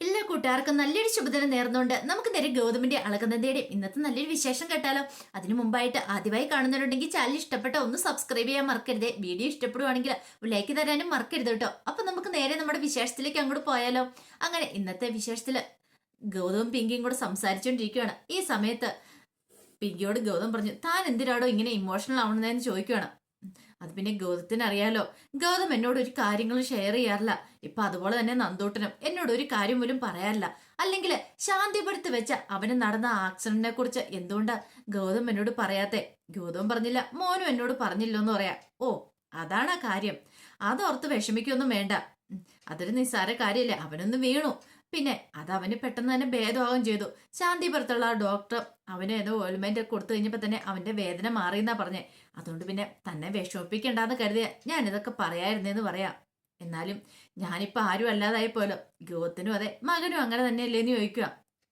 എല്ലാ കൂട്ടുകാർക്കും നല്ലൊരു ശുഭദിനം നേർന്നുകൊണ്ട് നമുക്ക് നേരെ ഗൗതമിന്റെ അളകുന്നതയുടെ ഇന്നത്തെ നല്ലൊരു വിശേഷം കേട്ടാലോ. അതിനു മുമ്പായിട്ട് ആദ്യമായി കാണുന്നവരുണ്ടെങ്കിൽ ചാനൽ ഇഷ്ടപ്പെട്ട ഒന്ന് സബ്സ്ക്രൈബ് ചെയ്യാൻ മറക്കരുത്. വീഡിയോ ഇഷ്ടപ്പെടുവാണെങ്കിൽ ലൈക്ക് തരാനും മറക്കരുത് കേട്ടോ. അപ്പൊ നമുക്ക് നേരെ നമ്മുടെ വിശേഷത്തിലേക്ക് അങ്ങോട്ട് പോയാലോ. അങ്ങനെ ഇന്നത്തെ വിശേഷത്തിൽ ഗൗതവും പിങ്കിയും കൂടെ സംസാരിച്ചുകൊണ്ടിരിക്കുകയാണ് ഈ സമയത്ത് പിങ്കിയോട് ഗൗതം പറഞ്ഞു താൻ എന്തിനാടോ ഇങ്ങനെ ഇമോഷണൽ ആവണതെന്ന് ചോദിക്കുകയാണ് അത് പിന്നെ ഗൗതത്തിന് അറിയാലോ ഗൗതം എന്നോട് ഒരു കാര്യങ്ങളും ഷെയർ ചെയ്യാറില്ല. ഇപ്പൊ അതുപോലെ തന്നെ നന്ദൂട്ടനും എന്നോട് ഒരു കാര്യം പോലും പറയാറില്ല. അല്ലെങ്കിൽ ശാന്തിപ്പെടുത്തി വെച്ച അവന് നടന്ന ആക്സിഡന്റിനെ കുറിച്ച് എന്തുകൊണ്ടാ ഗൗതം എന്നോട് പറയാത്തെ? ഗൗതം പറഞ്ഞില്ല മോനും എന്നോട് പറഞ്ഞില്ലോ എന്ന് പറയാ. ഓ അതാണ് ആ കാര്യം. അതോർത്ത് വിഷമിക്കൊന്നും വേണ്ട. അതൊരു നിസ്സാര കാര്യമല്ലേ അവനൊന്ന് വീണു. പിന്നെ അത് അവന് പെട്ടെന്ന് തന്നെ ഭേദമാകും ചെയ്തു. ശാന്തിപുരത്തുള്ള ഡോക്ടർ അവന് ഏതോ ഓയിൽമെന്റ് കൊടുത്തു കഴിഞ്ഞപ്പോൾ തന്നെ അവന്റെ വേദന മാറിയെന്നാ പറഞ്ഞേ. അതുകൊണ്ട് പിന്നെ തന്നെ വിഷമിപ്പിക്കണ്ടെന്ന് കരുതിയ ഞാൻ ഇതൊക്കെ പറയായിരുന്നേന്ന് പറയാം. എന്നാലും ഞാനിപ്പോൾ ആരും അല്ലാതായി പോലോ ഗോത്തിനും അതെ മകനും അങ്ങനെ തന്നെയല്ലേന്ന് ചോദിക്കുക.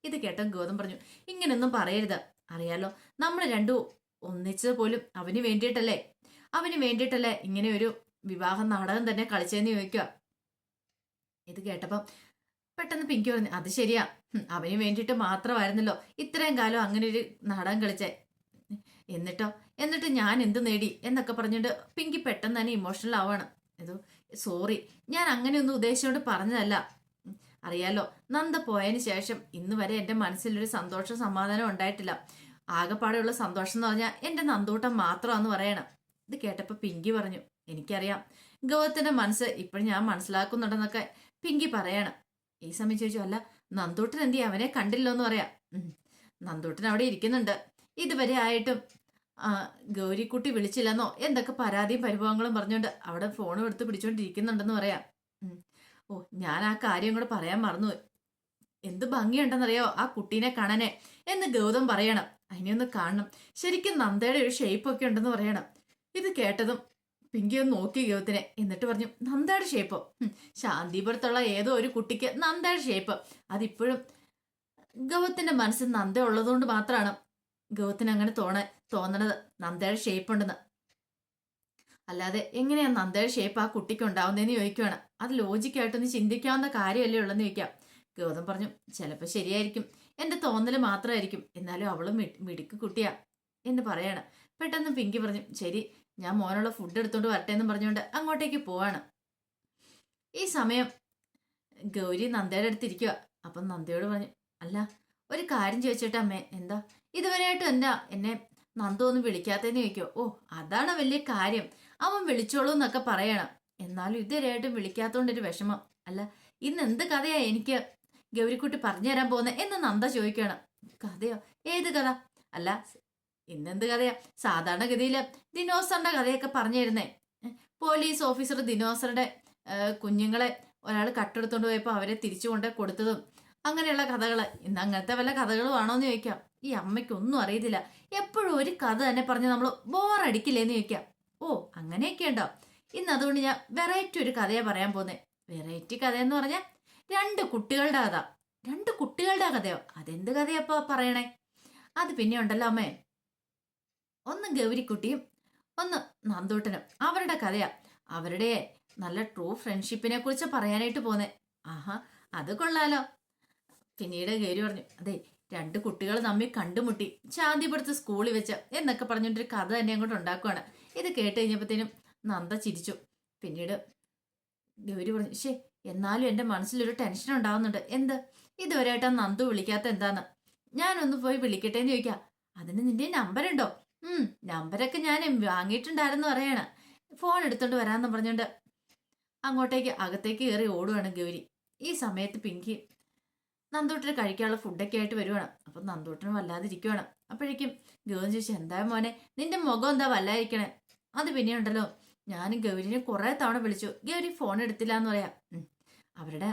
ഇത് കേട്ടോ ഗോതം പറഞ്ഞു ഇങ്ങനെയൊന്നും പറയരുത്. അറിയാലോ നമ്മൾ രണ്ടു ഒന്നിച്ചത് പോലും അവന് വേണ്ടിയിട്ടല്ലേ? അവന് വേണ്ടിയിട്ടല്ലേ ഇങ്ങനെ ഒരു വിവാഹ നാടകം തന്നെ കളിച്ചതെന്ന് ചോദിക്കുക? ഇത് കേട്ടപ്പം പെട്ടെന്ന് പിങ്കി പറഞ്ഞു അത് ശരിയാ. അവന് വേണ്ടിയിട്ട് മാത്രമായിരുന്നല്ലോ ഇത്രയും കാലം അങ്ങനെ ഒരു നാടകം കളിച്ചേ. എന്നിട്ടോ? എന്നിട്ട് ഞാൻ എന്ത് നേടി? എന്നൊക്കെ പറഞ്ഞിട്ട് പിങ്കി പെട്ടെന്ന് തന്നെ ഇമോഷണൽ ആവാണ് ഏതോ സോറി ഞാൻ അങ്ങനെയൊന്നും ഉദ്ദേശിച്ചോണ്ട് പറഞ്ഞതല്ല. അറിയാലോ നന്ദ പോയതിന് ശേഷം ഇന്ന് വരെ എന്റെ മനസ്സിലൊരു സന്തോഷം സമാധാനം ഉണ്ടായിട്ടില്ല. ആകെപ്പാടെയുള്ള സന്തോഷം എന്ന് പറഞ്ഞാൽ എന്റെ നന്ദൂട്ടം മാത്രമാണെന്ന് പറയണം. ഇത് കേട്ടപ്പോൾ പിങ്കി പറഞ്ഞു എനിക്കറിയാം. ഗൗതത്തിന്റെ മനസ്സ് ഇപ്പോഴും ഞാൻ മനസ്സിലാക്കുന്നുണ്ടെന്നൊക്കെ പിങ്കി പറയണം. ഈ സമയം ചോദിച്ചു അല്ല നന്ദൂട്ടൻ എന്തി അവനെ കണ്ടില്ലോ എന്ന് പറയാം നന്തൂട്ടൻ അവിടെ ഇരിക്കുന്നുണ്ട്. ഇതുവരെ ആയിട്ടും ഗൗരിക്കുട്ടി വിളിച്ചില്ലെന്നോ? എന്തൊക്കെ പരാതിയും പരിഭവങ്ങളും പറഞ്ഞുകൊണ്ട് അവിടെ ഫോണും എടുത്ത് പിടിച്ചോണ്ടിരിക്കുന്നുണ്ടെന്ന് പറയാം. ഓ ഞാൻ ആ കാര്യം കൂടെ പറയാൻ മറന്നു എന്ത് ഭംഗിയുണ്ടെന്നറിയോ? ആ കുട്ടീനെ കാണാനെ. എന്ന് ഗൗതം പറയണം. അതിനെ ഒന്ന് കാണണം. ശരിക്കും നന്ദയുടെ ഒരു ഷേപ്പ് ഒക്കെ ഉണ്ടെന്ന് പറയണം. ഇത് കേട്ടതും പിങ്കി ഒന്ന് നോക്കി ഗൗതത്തിനെ എന്നിട്ട് പറഞ്ഞു നന്ദയുടെ ഷേപ്പ് ശാന്തിപുരത്തുള്ള ഏതോ ഒരു കുട്ടിക്ക് നന്ദയുടെ ഷേപ്പ് അതിപ്പോഴും ഗൗത്തിന്റെ മനസ്സിൽ നന്ദ ഉള്ളതുകൊണ്ട് മാത്രമാണ് ഗൗത്തിന് അങ്ങനെ തോണ തോന്നണത്. നന്ദയുടെ ഷേപ്പ് ഉണ്ടെന്ന്. അല്ലാതെ എങ്ങനെയാണ് നന്ദയുടെ ഷേപ്പ് ആ കുട്ടിക്ക് ഉണ്ടാവുന്നതെന്ന് ചോദിക്കുവാണ്. അത് ലോജിക്കായിട്ടൊന്ന് ചിന്തിക്കാവുന്ന കാര്യമല്ലേ ഉള്ളെന്ന് ചോദിക്കാം. ഗൗതം പറഞ്ഞു ചിലപ്പോൾ ശരിയായിരിക്കും. എന്റെ തോന്നൽ മാത്രമായിരിക്കും എന്നാലും അവളും മിടുക്ക് കുട്ടിയാ എന്ന് പറയാണ്. പെട്ടെന്ന് പിങ്കി പറഞ്ഞു ശരി ഞാൻ മോനുള്ള ഫുഡ് എടുത്തോണ്ട് വരട്ടെ എന്ന് പറഞ്ഞുകൊണ്ട് അങ്ങോട്ടേക്ക് പോവാണ്. ഈ സമയം ഗൗരി നന്ദയുടെ അടുത്തിരിക്കുക അപ്പം നന്ദയോട് പറഞ്ഞു അല്ല ഒരു കാര്യം ചോദിച്ചിട്ട് അമ്മേ എന്താ? ഇതുവരെയായിട്ടും എന്താ എന്നെ നന്ദു ഒന്ന് വിളിക്കാത്തതെന്ന് ചോദിക്കോ ഓ അതാണ് വലിയ കാര്യം. അവൻ വിളിച്ചോളൂ എന്നൊക്കെ പറയണം. എന്നാലും ഇതുവരെയായിട്ടും വിളിക്കാത്തോണ്ടൊരു വിഷമം. അല്ല ഇന്ന് എന്ത് കഥയാ എനിക്ക് ഗൗരിക്കുട്ടി പറഞ്ഞു തരാൻ പോകുന്നത് എന്ന് നന്ദ ചോദിക്കണം. കഥയോ? ഏത് കഥ? അല്ല ഇന്നെന്ത് കഥയാ? സാധാരണഗതിയിൽ ദിനോസറിന്റെ കഥയൊക്കെ പറഞ്ഞു തരുന്നേ പോലീസ് ഓഫീസർ ദിനോസറുടെ കുഞ്ഞുങ്ങളെ ഒരാൾ കട്ടെടുത്തോണ്ട് പോയപ്പോൾ അവരെ തിരിച്ചു കൊണ്ട് കൊടുത്തതും അങ്ങനെയുള്ള കഥകൾ ഇന്ന് അങ്ങനത്തെ വല്ല കഥകളും ആണോ എന്ന് ചോദിക്കാം. ഈ അമ്മയ്ക്കൊന്നും അറിയത്തില്ല. എപ്പോഴും ഒരു കഥ തന്നെ പറഞ്ഞ് നമ്മൾ ബോറടിക്കില്ലേന്ന് ചോദിക്കാം. ഓ അങ്ങനെയൊക്കെ ഉണ്ടോ? ഇന്ന് അതുകൊണ്ട് ഞാൻ വെറൈറ്റി ഒരു കഥയാ പറയാൻ പോകുന്നത് വെറൈറ്റി കഥ എന്ന് പറഞ്ഞാൽ രണ്ട് കുട്ടികളുടെ കഥ. രണ്ട് കുട്ടികളുടെ കഥയോ? അതെന്ത് കഥയപ്പോ പറയണേ? അത് പിന്നെ ഉണ്ടല്ലോ അമ്മേ. ഒന്ന് ഗൗരിക്കുട്ടിയും ഒന്ന് നന്ദൂട്ടനും. അവരുടെ കഥയാ അവരുടെ നല്ല ട്രൂ ഫ്രണ്ട്ഷിപ്പിനെ കുറിച്ച് പറയാനായിട്ട് പോന്നെ. ആഹാ അത് കൊള്ളാലോ. പിന്നീട് ഗൗരി പറഞ്ഞു അതെ രണ്ട് കുട്ടികൾ തമ്മിൽ കണ്ടുമുട്ടി. ശാന്തിപുരത്ത് സ്കൂളിൽ വെച്ച എന്നൊക്കെ പറഞ്ഞിട്ടൊരു കഥ തന്നെ അങ്ങോട്ട് ഉണ്ടാക്കുവാണ്. ഇത് കേട്ട് കഴിഞ്ഞപ്പോഴത്തേനും നന്ദ ചിരിച്ചു. പിന്നീട് ഗൗരി പറഞ്ഞു ശേ എന്നാലും എന്റെ മനസ്സിലൊരു ടെൻഷൻ ഉണ്ടാവുന്നുണ്ട്. എന്ത്? ഇതുവരെയായിട്ട് നന്ദു വിളിക്കാത്ത എന്താന്ന്? ഞാനൊന്ന് പോയി വിളിക്കട്ടെ എന്ന് ചോദിക്കാം. അതിന് നിന്റെ നമ്പർ ഉണ്ടോ? ഉം നമ്പരൊക്കെ ഞാൻ വാങ്ങിയിട്ടുണ്ടായിരുന്നു പറയണ. ഫോൺ എടുത്തോണ്ട് വരാന്ന് പറഞ്ഞോണ്ട് അങ്ങോട്ടേക്ക് അകത്തേക്ക് കയറി ഓടുവാണ് ഗൗരി. ഈ സമയത്ത് പിങ്കി നന്ദൂട്ടിന് കഴിക്കാനുള്ള ഫുഡൊക്കെ ആയിട്ട് വരുവാണ്. അപ്പൊ നന്ദൂട്ടിന് വല്ലാതിരിക്കുവാണ്. അപ്പോഴേക്കും ഗൗരി ചോദിച്ചു എന്താ മോനെ നിന്റെ മുഖം എന്താ വല്ലാതിരിക്കണേ അത് പിന്നെ ഉണ്ടല്ലോ ഞാൻ ഗൗരിനെ കുറെ തവണ വിളിച്ചു. ഗൗരി ഫോൺ എടുത്തില്ല എന്ന് പറയാം അവരുടെ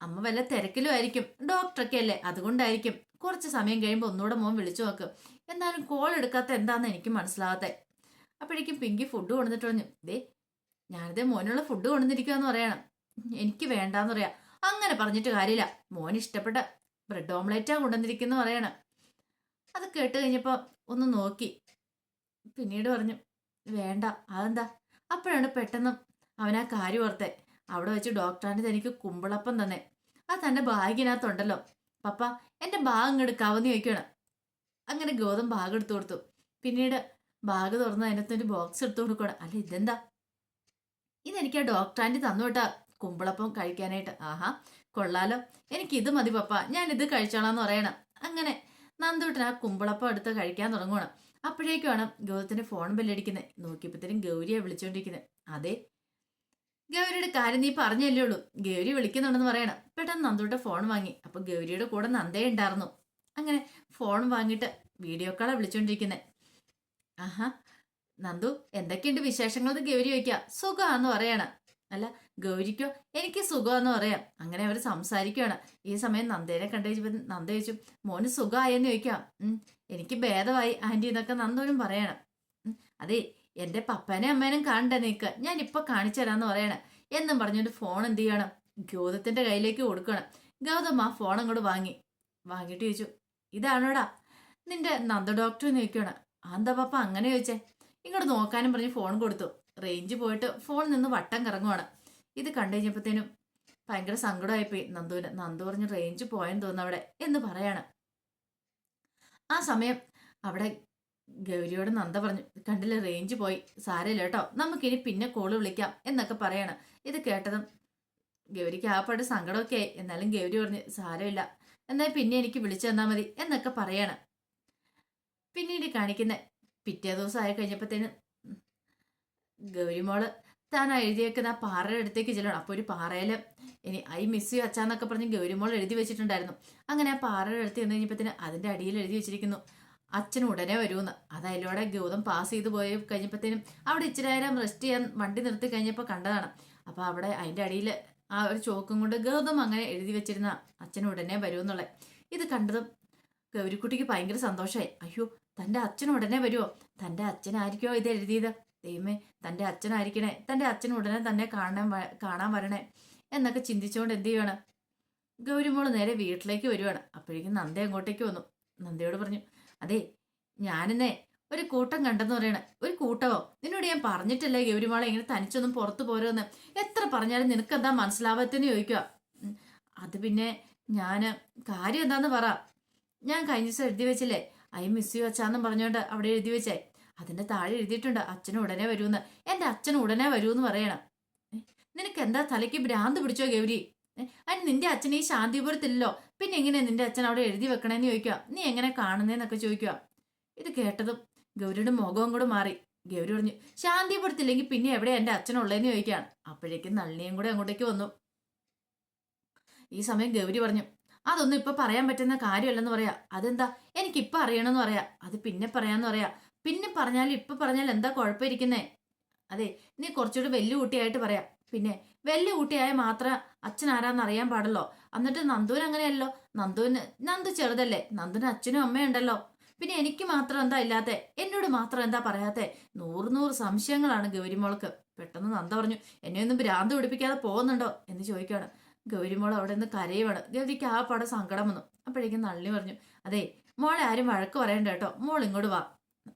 അമ്മ വല്ല തിരക്കിലും ആയിരിക്കും. ഡോക്ടറൊക്കെ അല്ലേ അതുകൊണ്ടായിരിക്കും. കുറച്ച് സമയം കഴിയുമ്പോൾ ഒന്നുകൂടെ മോൻ വിളിച്ചു നോക്ക്. എന്നാലും കോൾ എടുക്കാത്ത എന്താന്ന് എനിക്ക് മനസ്സിലാവാത്തെ. അപ്പോഴേക്കും പിങ്കി ഫുഡ് കൊണ്ടുവന്നിട്ട് പറഞ്ഞു ദേ ഞാനിതേ മോനുള്ള ഫുഡ് കൊണ്ടുവന്നിരിക്കുകയെന്ന് പറയണം. എനിക്ക് വേണ്ടാന്ന് പറയാം. അങ്ങനെ പറഞ്ഞിട്ട് കാര്യമില്ല. മോൻ ഇഷ്ടപ്പെട്ട ബ്രെഡ് ഓംലേറ്റാ കൊണ്ടുവന്നിരിക്കുന്നു പറയണം. അത് കേട്ട് കഴിഞ്ഞപ്പോൾ ഒന്ന് നോക്കി. പിന്നീട് പറഞ്ഞു വേണ്ട അതെന്താ? അപ്പോഴാണ് പെട്ടെന്ന് അവനാ കാര്യം ഓർത്തെ. അവിടെ വെച്ച് ഡോക്ടറാണ് തനിക്ക് കുമ്പിളപ്പം തന്നെ. ആ തന്റെ ബാഗിനകത്തുണ്ടല്ലോ പപ്പ എന്റെ ഭാഗം ഇങ്ങോട്ട് കവന്ന് അങ്ങനെ ഗൗതം ഭാഗം എടുത്തു കൊടുത്തു. പിന്നീട് ഭാഗം തുറന്ന് അതിനകത്ത് ഒരു ബോക്സ് എടുത്തു കൊടുക്കണം അല്ല ഇതെന്താ? ഇതെനിക്ക് ആ ഡോക്ടർ ആന്റി തന്നു വിട്ടാ കുമ്പളപ്പം കഴിക്കാനായിട്ട്. ആഹാ കൊള്ളാലോ. എനിക്ക് ഇത് മതി പപ്പ. ഞാൻ ഇത് കഴിച്ചോളാം എന്ന് പറയണം. അങ്ങനെ നന്ദൂട്ടൻ ആ കുമ്പളപ്പം എടുത്ത് കഴിക്കാൻ തുടങ്ങണം അപ്പോഴേക്കുമാണ് ഗൗതത്തിന്റെ ഫോൺ ബെല്ലടിക്കുന്നത് നോക്കിയപ്പോഴത്തേനും ഗൗരിയെ വിളിച്ചോണ്ടിരിക്കുന്നത് അതെ ഗൗരിയുടെ കാര്യം നീ പറഞ്ഞല്ലേ ഉള്ളൂ. ഗൗരി വിളിക്കുന്നുണ്ടെന്ന് പറയണം. പെട്ടെന്ന് നന്ദൂട്ട ഫോൺ വാങ്ങി. അപ്പൊ ഗൗരിയുടെ കൂടെ നന്ദേ ഉണ്ടായിരുന്നു. അങ്ങനെ ഫോൺ വാങ്ങിയിട്ട് വീഡിയോ കോളാ വിളിച്ചോണ്ടിരിക്കുന്നത് ആഹാ നന്ദു എന്തൊക്കെയുണ്ട് വിശേഷങ്ങൾ എന്ന് ഗൗരി ചോദിക്കുക സുഖമാന്ന് പറയണം. അല്ല ഗൗരിക്കോ? എനിക്ക് സുഖമാന്ന് പറയാം. അങ്ങനെ അവർ സംസാരിക്കുകയാണ് ഈ സമയം നന്ദേനെ കണ്ടു കഴിഞ്ഞപ്പോൾ നന്ദ ചോദിച്ചു മോന് സുഖമായെന്ന് ചോദിക്കാം. എനിക്ക് ഭേദമായി ആന്റി എന്നൊക്കെ നന്ദോനും പറയണം. അതെ എന്റെ പപ്പനെ അമ്മേനും കാണണ്ട നീക്ക്? ഞാൻ ഇപ്പൊ കാണിച്ചു തരാന്ന് പറയണം. എന്നും പറഞ്ഞുകൊണ്ട് ഫോൺ എന്ത് ചെയ്യണം? ഗൗതത്തിന്റെ കയ്യിലേക്ക് കൊടുക്കണം. ഗൗതം ആ ഫോൺ അങ്ങോട്ട് വാങ്ങി. വാങ്ങിട്ട് ചോദിച്ചു ഇതാണോടാ? നിന്റെ നന്ദ ഡോക്ടർ നോക്കണം എന്താ പപ്പ? അങ്ങനെ ചോദിച്ചേ. ഇങ്ങോട്ട് നോക്കാനും പറഞ്ഞ് ഫോൺ കൊടുത്തു. റേഞ്ച് പോയിട്ട് ഫോൺ നിന്ന് വട്ടം കറങ്ങുവാണ്. ഇത് കണ്ടു കഴിഞ്ഞപ്പോഴത്തേനും ഭയങ്കര സങ്കടമായിപ്പോയി. നന്ദുവിന് നന്ദു പറഞ്ഞ് റേഞ്ച് പോയെന്ന് തോന്നുന്നു അവിടെ എന്ന് പറയാണ്. ആ സമയം അവിടെ ഗൗരിയോട് നന്ദ പറഞ്ഞു കണ്ടില്ല റേഞ്ച് പോയി സാരമില്ല കേട്ടോ നമുക്കിനി പിന്നെ കോൾ വിളിക്കാം എന്നൊക്കെ പറയണം. ഇത് കേട്ടതും ഗൗരിക്ക് ആ പാട് സങ്കടമൊക്കെ ആയി. എന്നാലും ഗൗരി പറഞ്ഞു സാരമില്ല എന്നാൽ പിന്നെ എനിക്ക് വിളിച്ചു തന്നാൽ മതി എന്നൊക്കെ പറയണം. പിന്നീട് കാണിക്കുന്ന പിറ്റേ ദിവസം ആയി കഴിഞ്ഞപ്പോഴത്തേനും ഗൗരിമോൾ താൻ എഴുതി വെക്കുന്ന ആ പാറയുടെ അടുത്തേക്ക് ചെല്ലണം അപ്പോൾ ഒരു പാറയിൽ ഇനി ഐ മിസ് യു അച്ചാന്നൊക്കെ പറഞ്ഞ് ഗൗരിമോൾ എഴുതി വെച്ചിട്ടുണ്ടായിരുന്നു. അങ്ങനെ ആ പാറയുടെ അടുത്ത് ചെന്ന് കഴിഞ്ഞപ്പോഴത്തേന് അതിന്റെ അടിയിൽ എഴുതി വെച്ചിരിക്കുന്നു. അച്ഛൻ ഉടനെ വരുമെന്ന്. അത് അതിലൂടെ ഗൗതം പാസ് ചെയ്ത് പോയി കഴിഞ്ഞപ്പോഴത്തേനും അവിടെ ഇച്ചിരി നേരം റെസ്റ്റ് ചെയ്യാൻ വണ്ടി നിർത്തി കഴിഞ്ഞപ്പോൾ കണ്ടതാണ്. അപ്പോൾ അവിടെ അതിന്റെ അടിയിൽ ആ ഒരു ചോക്കും കൊണ്ട് ഗൗതം അങ്ങനെ എഴുതി വെച്ചിരുന്ന അച്ഛൻ ഉടനെ വരുമെന്നുള്ളത്. ഇത് കണ്ടതും ഗൗരിക്കുട്ടിക്ക് ഭയങ്കര സന്തോഷമായി. അയ്യോ തന്റെ അച്ഛൻ ഉടനെ വരുമോ? തന്റെ അച്ഛനായിരിക്കോ ഇത് എഴുതിയത്? ദൈവമേ തന്റെ അച്ഛനായിരിക്കണേ. തന്റെ അച്ഛൻ ഉടനെ തന്നെ കാണാൻ കാണാൻ വരണേ എന്നൊക്കെ ചിന്തിച്ചുകൊണ്ട് എന്ത് ചെയ്യുവാണ്? ഗൗരിമോൾ നേരെ വീട്ടിലേക്ക് വരുവാണ്. അപ്പോഴേക്കും നന്ദ അങ്ങോട്ടേക്ക് വന്നു. നന്ദയോട് പറഞ്ഞു അതെ ഞാനെന്നെ ഒരു കൂട്ടം കണ്ടെന്ന് പറയണ. ഒരു കൂട്ടമോ? നിന്നോട് ഞാൻ പറഞ്ഞിട്ടില്ലേ ഗൗരിമാളെ ഇങ്ങനെ തനിച്ചൊന്നും പുറത്തു പോരുമെന്ന് എത്ര പറഞ്ഞാലും നിനക്ക് എന്താ മനസ്സിലാവാത്തെന്ന് ചോദിക്കുക അത് പിന്നെ ഞാൻ കാര്യം എന്താന്ന് പറ. ഞാൻ കഴിഞ്ഞ ദിവസം എഴുതി വെച്ചില്ലേ? ഐ മിസ് യു അച്ഛാന്നും പറഞ്ഞോണ്ട് അവിടെ എഴുതി വെച്ചേ. അതിന്റെ താഴെ എഴുതിയിട്ടുണ്ട് അച്ഛൻ ഉടനെ വരുമെന്ന്. എന്റെ അച്ഛൻ ഉടനെ വരുമെന്ന് പറയണം. നിനക്ക് എന്താ തലയ്ക്ക് ഭ്രാന്ത് പിടിച്ചോ ഗൗരി? അതിന് നിന്റെ അച്ഛൻ ഈ ശാന്തിപുരത്തില്ലല്ലോ പിന്നെ എങ്ങനെയാ നിന്റെ അച്ഛൻ അവിടെ എഴുതി വെക്കണേന്ന് ചോദിക്കുക നീ എങ്ങനെ കാണുന്നേന്നൊക്കെ ചോദിക്കുക ഇത് കേട്ടതും ഗൗരിയുടെ മുഖവും കൂടെ മാറി. ഗൗരി പറഞ്ഞു ശാന്തിപുരത്തില്ലെങ്കിൽ പിന്നെ എവിടെ എന്റെ അച്ഛനുള്ളതെന്ന് ചോദിക്കുകയാണ്. അപ്പോഴേക്കും നളിനിയും കൂടെ അങ്ങോട്ടേക്ക് വന്നു. ഈ സമയം ഗൗരി പറഞ്ഞു അതൊന്നും ഇപ്പൊ പറയാൻ പറ്റുന്ന കാര്യമല്ലെന്ന് പറയാ. അതെന്താ? എനിക്ക് ഇപ്പൊ അറിയണമെന്ന് പറയാ. അത് പിന്നെ പറയാന്ന് പറയാ. പിന്നെ പറഞ്ഞാൽ ഇപ്പൊ പറഞ്ഞാൽ എന്താ കുഴപ്പമിരിക്കുന്നേ? അതെ നീ കുറച്ചുകൂടി വലിയ കുട്ടിയായിട്ട് പറയാം. പിന്നെ വലിയ കുട്ടിയായ മാത്രം അച്ഛൻ ആരാന്ന് അറിയാൻ പാടല്ലോ. എന്നിട്ട് നന്ദുവിന് അങ്ങനെയല്ലോ. നന്ദുവിന് നന്ദു ചെറുതല്ലേ. നന്ദുന് അച്ഛനും അമ്മയുണ്ടല്ലോ പിന്നെ എനിക്ക് മാത്രം എന്താ ഇല്ലാത്തെ? എന്നോട് മാത്രം എന്താ പറയാത്തെ? നൂറ് നൂറ് സംശയങ്ങളാണ് ഗൗരിമോൾക്ക്. പെട്ടെന്ന് നന്ദ പറഞ്ഞു എന്നെ ഒന്നും ഭ്രാന്ത് പിടിപ്പിക്കാതെ പോകുന്നുണ്ടോ? എന്ന് ചോദിക്കുകയാണ്. ഗൗരിമോൾ അവിടെ നിന്ന് കരയുവാണ്. ഗൗരിക്ക് ആ പടം സങ്കടം വന്നു. അപ്പോഴേക്കും നള്ളി പറഞ്ഞു അതെ മോളെ ആരും വഴക്ക് പറയണ്ട കേട്ടോ. മോൾ ഇങ്ങോട്ട് വാ.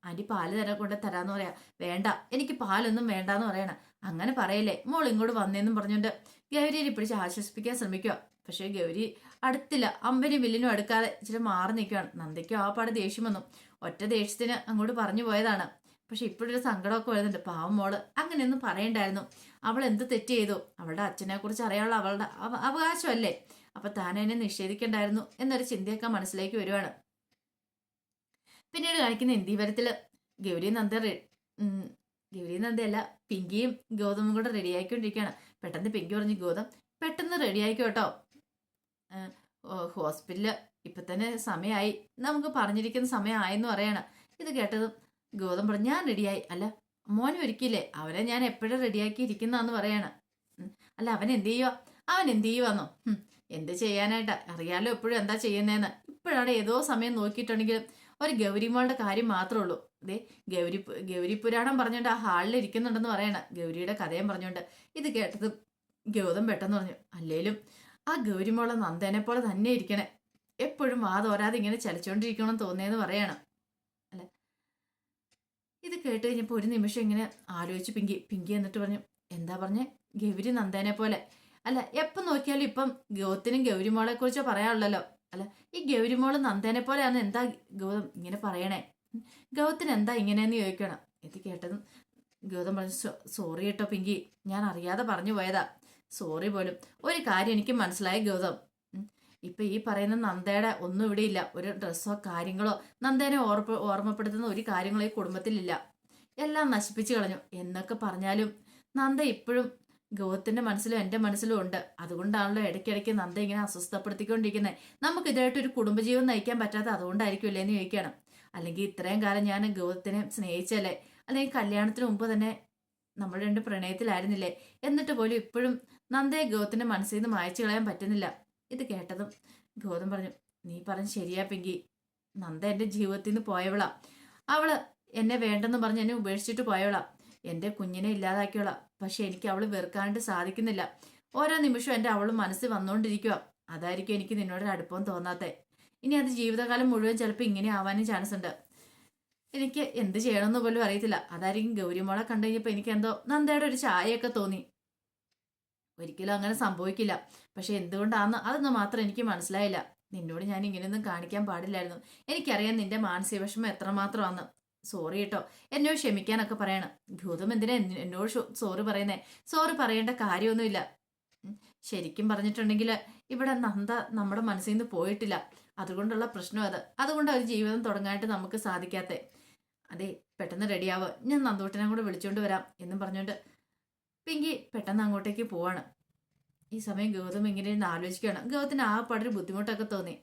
ആന്റി പാൽ തരാൻ കൊണ്ട് തരാന്ന് പറയാ. വേണ്ട. എനിക്ക് പാലൊന്നും വേണ്ടാന്ന് പറയണ. അങ്ങനെ പറയല്ലേ. മോൾ ഇങ്ങോട്ട് വന്നേന്നും പറഞ്ഞുകൊണ്ട് ഗൗരിയെ പിടിച്ച് ആശ്വസിപ്പിക്കാൻ ശ്രമിക്കുക പക്ഷേ ഗൗരി അടുത്തില്ല. അമ്പനും വില്ലിനും അടുക്കാതെ ഇച്ചിരി മാറി നിൽക്കുകയാണ് നന്ദയ്ക്കും ആ പാട് ദേഷ്യം വന്നു. ഒറ്റ ദേഷ്യത്തിന് അങ്ങോട്ട് പറഞ്ഞു പോയതാണ്. പക്ഷെ ഇപ്പോഴൊരു സങ്കടമൊക്കെ വരുന്നുണ്ട്. പാവം മോൾ. അങ്ങനെയൊന്നും പറയണ്ടായിരുന്നു. അവൾ എന്ത് തെറ്റ് ചെയ്തു? അവളുടെ അച്ഛനെ കുറിച്ച് അറിയാനുള്ള അവളുടെ അവകാശമല്ലേ? അപ്പൊ താൻ അതിനെ നിഷേധിക്കണ്ടായിരുന്നു എന്നൊരു ചിന്തയൊക്കെ മനസ്സിലേക്ക് വരുവാണ്. പിന്നീട് കാണിക്കുന്ന ഇന്ദീവരത്തിൽ ഗൗരി നന്ദ ഗൗരി നന്ദയല്ല പിങ്കിയും ഗൗതമും കൂടെ റെഡിയായിക്കൊണ്ടിരിക്കുകയാണ് പെട്ടെന്ന് പിങ്കി പറഞ്ഞു ഗൗതം പെട്ടെന്ന് റെഡിയായിക്കോ കേട്ടോ ഹോസ്പിറ്റലിൽ ഇപ്പൊ തന്നെ സമയമായി നമുക്ക് പറഞ്ഞിരിക്കുന്ന സമയമായെന്ന് പറയണം. ഇത് കേട്ടതും ഗൗതം പറഞ്ഞു ഞാൻ റെഡിയായി. അല്ല മോനും ഒരിക്കലേ അവനെ ഞാൻ എപ്പോഴും റെഡിയാക്കി ഇരിക്കുന്നതാന്ന് പറയണം. അല്ല അവൻ എന്ത് ചെയ്യുക അവൻ എന്ത് ചെയ്യുവാന്നോ. എന്ത് ചെയ്യാനായിട്ടാ? അറിയാലോ എപ്പോഴും എന്താ ചെയ്യുന്നതെന്ന് ഇപ്പോഴാണ് ഏതോ സമയം നോക്കിയിട്ടുണ്ടെങ്കിലും ഒരു ഗൗരിമോളുടെ കാര്യം മാത്രമേ ഉള്ളൂ. അതെ ഗൗരി ഗൗരി പുരാണം പറഞ്ഞുകൊണ്ട് ആ ഹാളിൽ ഇരിക്കുന്നുണ്ടെന്ന് പറയണ ഗൗരിയുടെ കഥയും പറഞ്ഞുകൊണ്ട് ഇത് കേട്ടത് ഗൗതം പെട്ടെന്ന് പറഞ്ഞു അല്ലേലും ആ ഗൗരിമോളെ നന്ദനെ പോലെ തന്നെ ഇരിക്കണേ. എപ്പോഴും വാതോരാതെ ഇങ്ങനെ ചലിച്ചുകൊണ്ടിരിക്കണം തോന്നിയെന്ന് പറയണം. അല്ല? ഇത് കേട്ട് കഴിഞ്ഞപ്പോൾ ഒരു നിമിഷം ഇങ്ങനെ ആലോചിച്ച് പിങ്കി പിങ്കി എന്നിട്ട് പറഞ്ഞു എന്താ പറഞ്ഞേ? ഗൗരി നന്ദനെ പോലെ. അല്ല എപ്പം നോക്കിയാലും ഇപ്പം ഗൗത്തിനും ഗൗരിമോളെ കുറിച്ചോ പറയാനുള്ളല്ലോ. അല്ല ഈ ഗൗരിമോൾ നന്ദേനെ പോലെയാണ് എന്താ ഗൗതം ഇങ്ങനെ പറയണേ? ഗൗത്തിന് എന്താ ഇങ്ങനെയെന്ന് ചോദിക്കണം. ഇത് കേട്ടതും ഗൗതം പറഞ്ഞു "സോ- സോറി കേട്ടോ പിങ്കി. ഞാൻ അറിയാതെ പറഞ്ഞു പോയതാ. സോറി പോലും. ഒരു കാര്യം എനിക്ക് മനസ്സിലായി ഗൗതം. ഇപ്പൊ ഈ പറയുന്ന നന്ദയുടെ ഒന്നും ഇവിടെ ഇല്ല. ഒരു ഡ്രസ്സോ കാര്യങ്ങളോ നന്ദേനെ ഓർപ്പ ഓർമ്മപ്പെടുത്തുന്ന ഒരു കാര്യങ്ങളോ ഈ കുടുംബത്തിലില്ല. എല്ലാം നശിപ്പിച്ചു കളഞ്ഞു. എന്നൊക്കെ പറഞ്ഞാലും നന്ദ ഇപ്പോഴും ഗൗതത്തിന്റെ മനസ്സിലും എന്റെ മനസ്സിലും ഉണ്ട്. അതുകൊണ്ടാണല്ലോ ഇടയ്ക്കിടയ്ക്ക് നന്ദ ഇങ്ങനെ അസ്വസ്ഥപ്പെടുത്തിക്കൊണ്ടിരിക്കുന്നത് നമുക്ക് ഇതായിട്ട് ഒരു കുടുംബജീവൻ നയിക്കാൻ പറ്റാത്ത അതുകൊണ്ടായിരിക്കും ഇല്ലേന്ന് ചോദിക്കണം അല്ലെങ്കിൽ ഇത്രയും കാലം ഞാൻ ഗൗതത്തിനെ സ്നേഹിച്ചല്ലേ? അല്ലെങ്കിൽ കല്യാണത്തിന് മുമ്പ് തന്നെ നമ്മൾ രണ്ട് പ്രണയത്തിലായിരുന്നില്ലേ? എന്നിട്ട് പോലും ഇപ്പോഴും നന്ദയെ ഗൗതത്തിന്റെ മനസ്സിൽ നിന്ന് മായച്ചു കളയാൻ പറ്റുന്നില്ല. ഇത് കേട്ടതും ഗൗതം പറഞ്ഞു നീ പറഞ്ഞ് ശരിയാ പിങ്കി. നന്ദ എന്റെ ജീവിതത്തിൽ നിന്ന് പോയവളാ. അവൾ എന്നെ വേണ്ടെന്ന് പറഞ്ഞ് എന്നെ ഉപേക്ഷിച്ചിട്ട് പോയവളാ. എന്റെ കുഞ്ഞിനെ ഇല്ലാതാക്കിയോളാ പക്ഷെ എനിക്ക് അവൾ വെറുക്കാനായിട്ട് സാധിക്കുന്നില്ല. ഓരോ നിമിഷവും എന്റെ അവൾ മനസ്സിൽ വന്നുകൊണ്ടിരിക്കുക അതായിരിക്കും എനിക്ക് നിന്നോട് അടുപ്പം തോന്നാത്തെ. ഇനി അത് ജീവിതകാലം മുഴുവൻ ചിലപ്പോൾ ഇങ്ങനെ ആവാനും ചാൻസ് ഉണ്ട്. എനിക്ക് എന്ത് ചെയ്യണമെന്ന് പോലും അറിയത്തില്ല. അതായിരിക്കും ഗൗരിമോളെ കണ്ടു കഴിഞ്ഞപ്പോൾ എനിക്ക് എന്തോ നന്ദയുടെ ഒരു ചായയൊക്കെ തോന്നി. ഒരിക്കലും അങ്ങനെ സംഭവിക്കില്ല. പക്ഷെ എന്തുകൊണ്ടാന്ന് അതൊന്നും മാത്രം എനിക്ക് മനസ്സിലായില്ല. നിന്നോട് ഞാൻ ഇങ്ങനെയൊന്നും കാണിക്കാൻ പാടില്ലായിരുന്നു. എനിക്കറിയാം നിന്റെ മാനസിക വിഷമം എത്രമാത്രമാണ് സോറി കേട്ടോ എന്നോട് ക്ഷമിക്കാനൊക്കെ പറയണം. ഭൂതം എന്തിനാ എന്നെ- എന്നോട് സോറി പറയുന്നേ? സോറി പറയേണ്ട കാര്യമൊന്നുമില്ല. ശരിക്കും പറഞ്ഞിട്ടുണ്ടെങ്കിൽ ഇവിടെ നന്ദ നമ്മുടെ മനസ്സിൽ നിന്ന് പോയിട്ടില്ല. അതുകൊണ്ടുള്ള പ്രശ്നം അത്. അതുകൊണ്ട് ഒരു ജീവിതം തുടങ്ങാനായിട്ട് നമുക്ക് സാധിക്കാത്തേ. അതെ പെട്ടെന്ന് റെഡിയാവോ. ഞാൻ നന്ദൂട്ടനെ കൂടെ വിളിച്ചുകൊണ്ട് വരാം എന്നും പറഞ്ഞുകൊണ്ട് പിങ്കി പെട്ടെന്ന് അങ്ങോട്ടേക്ക് പോവാണ്. ഈ സമയം ഗൗതം ഇങ്ങനെ ഇരുന്ന് ആലോചിക്കുകയാണ് ഗൗതത്തിന് ആ പടൊരു ബുദ്ധിമുട്ടൊക്കെ തോന്നി.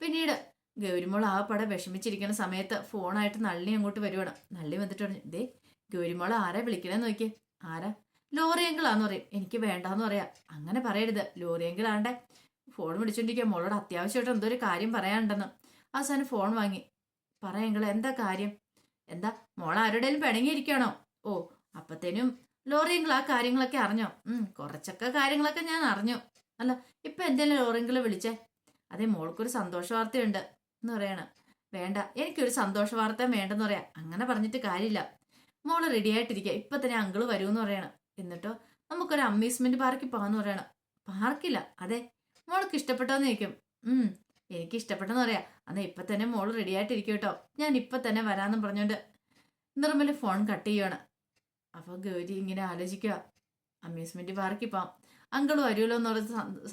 പിന്നീട് ഗൗരിമോൾ ആ പട വിഷമിച്ചിരിക്കുന്ന സമയത്ത് ഫോണായിട്ട് നള്ളി അങ്ങോട്ട് വരുവാണ്. നള്ളി വന്നിട്ട് പറഞ്ഞു ദേ ഗൗരിമോൾ ആരാ വിളിക്കണേന്ന് നോക്കിയേ. ആരാ? ലോറിയങ്കിളാന്ന് പറയും. എനിക്ക് വേണ്ടാന്ന് പറയാ. അങ്ങനെ പറയരുത്. ലോറിയെങ്കിലാണ്ടെ ഫോൺ വിളിച്ചോണ്ടിരിക്കുക മോളോട് അത്യാവശ്യമായിട്ട് എന്തോ ഒരു കാര്യം പറയാനുണ്ടെന്ന്. അവസാനം ഫോൺ വാങ്ങി. പറയെങ്കിൽ എന്താ കാര്യം? എന്താ മോൾ ആരുടെയും പിണങ്ങിയിരിക്കണോ? ഓ അപ്പത്തേനും ലോറിയെങ്കിൽ ആ കാര്യങ്ങളൊക്കെ അറിഞ്ഞോ? ഉം കുറച്ചൊക്കെ കാര്യങ്ങളൊക്കെ ഞാൻ അറിഞ്ഞു. അല്ല ഇപ്പൊ എന്തെങ്കിലും ലോറിയെങ്കിൽ വിളിച്ചേ? അതെ മോൾക്കൊരു സന്തോഷ വാർത്തയുണ്ട് എന്ന് പറയണ. വേണ്ട എനിക്കൊരു സന്തോഷ വാർത്ത വേണ്ടെന്ന് പറയാം. അങ്ങനെ പറഞ്ഞിട്ട് കാര്യമില്ല. മോൾ റെഡി ആയിട്ടിരിക്കുക ഇപ്പൊ തന്നെ അങ്കിൾ വരൂന്ന് പറയണം. എന്നിട്ടോ നമുക്കൊരു അമ്യൂസ്മെന്റ് പാർക്കിൽ പോകാന്ന് പറയണം. പാർക്കില്ല അതെ മോൾക്ക് ഇഷ്ടപ്പെട്ടോന്ന് ചോദിക്കും. ഉം എനിക്ക് ഇഷ്ടപ്പെട്ടെന്ന് പറയാം. അന്ന് ഇപ്പൊ തന്നെ മോൾ റെഡി ആയിട്ടിരിക്കും കേട്ടോ. ഞാൻ ഇപ്പൊ തന്നെ വരാന്ന് പറഞ്ഞോണ്ട് നിർമ്മൽ ഫോൺ കട്ട് ചെയ്യുവാണ്. അപ്പൊ ഗൗരി ഇങ്ങനെ ആലോചിക്കുക അമ്യൂസ്മെന്റ് പാർക്കിൽ പോവാം അങ്കളും വരുമല്ലോ എന്നുള്ള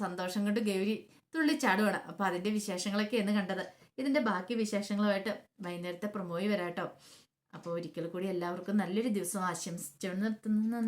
സന്തോഷം കൊണ്ട് ഗൗരി തുള്ളിച്ചാടുവാണ് അപ്പൊ അതിന്റെ വിശേഷങ്ങളൊക്കെ എന്ന് കണ്ടത്. ഇതിന്റെ ബാക്കി വിശേഷങ്ങളുമായിട്ട് വൈകുന്നേരത്തെ പ്രൊമോയി വരാട്ടോ അപ്പോൾ ഒരിക്കൽ കൂടി എല്ലാവർക്കും നല്ലൊരു ദിവസം ആശംസിച്ചു നിർത്തുന്നു.